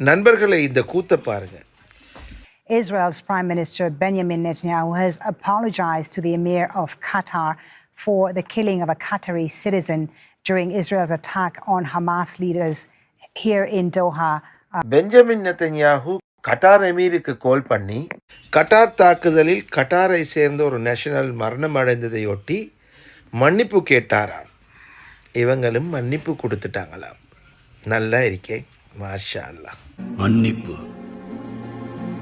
நண்பர்களை இந்த கூத்தை பாருங்கள் Israel's Prime Minister Benjamin Netanyahu has apologized to the Emir of Qatar for the killing of a Qatari citizen during Israel's attack on Hamas leaders here in Doha. Benjamin Netanyahu Qatar எமீருக்கு call பண்ணி Qatar தாக்குதலில் கட்டாரை சேர்ந்த ஒரு national மரணம் அடைந்ததையொட்டி மன்னிப்பு கேட்டாராம் இவங்களும் மன்னிப்பு கொடுத்துட்டாங்களாம் நல்லா இருக்கே மாஷா அல்லாஹ் மன்னிப்பு.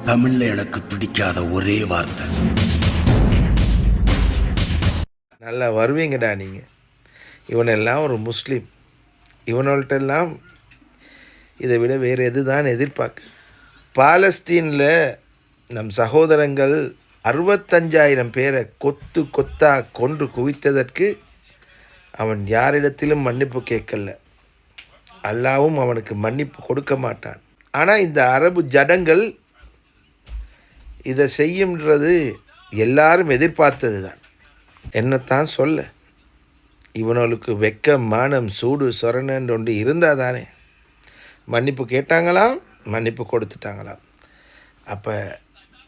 தமிழ்ல எனக்கு பிடிக்காத ஒரே வார்த்தை. நல்லா வருவீங்கடா நீங்கள் இவனெல்லாம் ஒரு முஸ்லீம். இவனோல்ட்டெல்லாம் இதை விட வேறு எது தான் எதிர்பார்க்க. பாலஸ்தீனில் நம் சகோதரங்கள் அறுபத்தஞ்சாயிரம் பேரை கொத்து கொத்தா கொன்று குவித்ததற்கு அவன் யாரிடத்திலும் மன்னிப்பு கேட்கல. அல்லாவும் அவனுக்கு மன்னிப்பு கொடுக்க மாட்டான். ஆனால் இந்த அரபு ஜடங்கள் இதை செய்யும்ன்றது எல்லாரும் எதிர்பார்த்தது தான் என்னத்தான் சொல்ல? இவனுக்கு வெக்க மானம் சூடு சொரணன்னு ஒன்று இருந்தால் தானே மன்னிப்பு கேட்டாங்களாம் மன்னிப்பு கொடுத்துட்டாங்களாம். அப்போ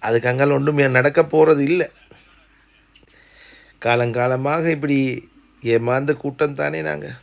அதுக்கு அங்கே ஒன்றும் நடக்க போகிறது இல்லை. காலங்காலமாக இப்படி ஏமாந்த கூட்டம் தானே நாங்கள்